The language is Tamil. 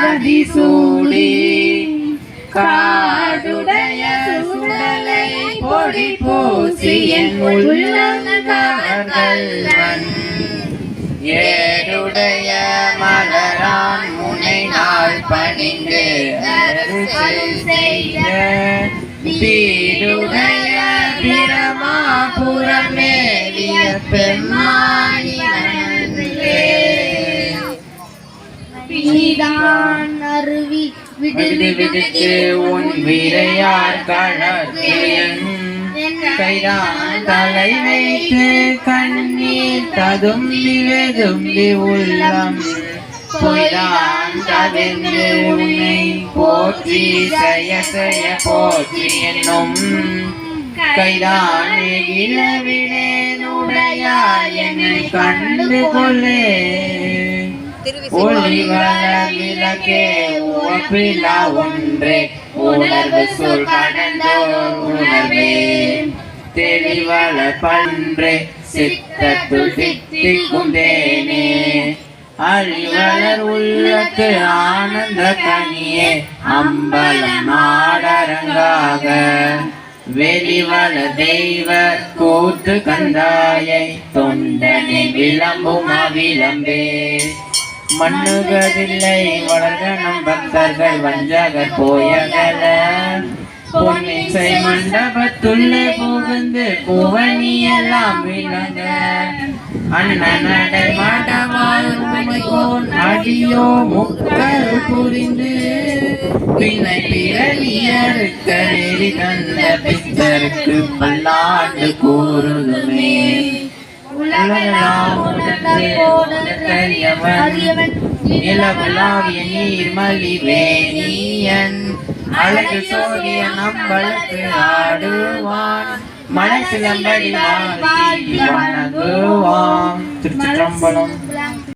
அதிசூடி காடுடைய சுடலை பொடி பூசி என் உள்ளங்கள்வன் ஏடுடைய மலரான் முனை நாள் பணிந்து செய்த வீடுடைய பிரமா புறமேறிய பெம்மானிவன் நீதான் அருவி விடுதி விடுத்து உன் வீரையார் கழற்கையன் கைதான் தலை வைத்து கண்ணீர் ததும்பி வெதும்பி உள்ளம். பொய்தான் தவிர்ந்து உன்னை போற்றி செய்ய செய்ய போற்றி என்னும் கைதான் இளவினேனுடையாய் என்னை கண்டு கொள்ளே. விளக்கே ஒப்பிலா ஒன்றே. உணர்வு சொல் கடந்தோர் உணர்வே. தெளிவள பன்றே. சித்தத்துள் சித்திக்கும் தேனே. அழிவளர் உள்ளத்து ஆனந்த கனியே. அம்பலம் நாடரங்காக. வெளிவள தெய்வ கூத்து கந்தாயை தொண்டனை விளம்பும் அவிளம்பே. மண்ணுகதில்லை வளர்க நம் பக்தர்கள் வஞ்சாக போயகல. பொன்னிசை மண்டபத்துள்ளே புகுந்து புவனியெல்லாம் விளங்க. அண்ணனடை மாட்டவாள் அடியோ முக்கல் புரிந்து. பின்னை பிறவியறுக்க நெறி தந்த பித்தருக்கு பல்லாண்டு கூறுதுமே. உலகெல்லாம் உணர்ந்தறியவன் நிலவுலாவிய நீர்மலி வேணியன் அழகு சோழிய நம்பளுக்கு ஆடுவான். மலை சிலம்படி வாழ்த்தி வணங்குவான். திருச்சிற்றம்பலம்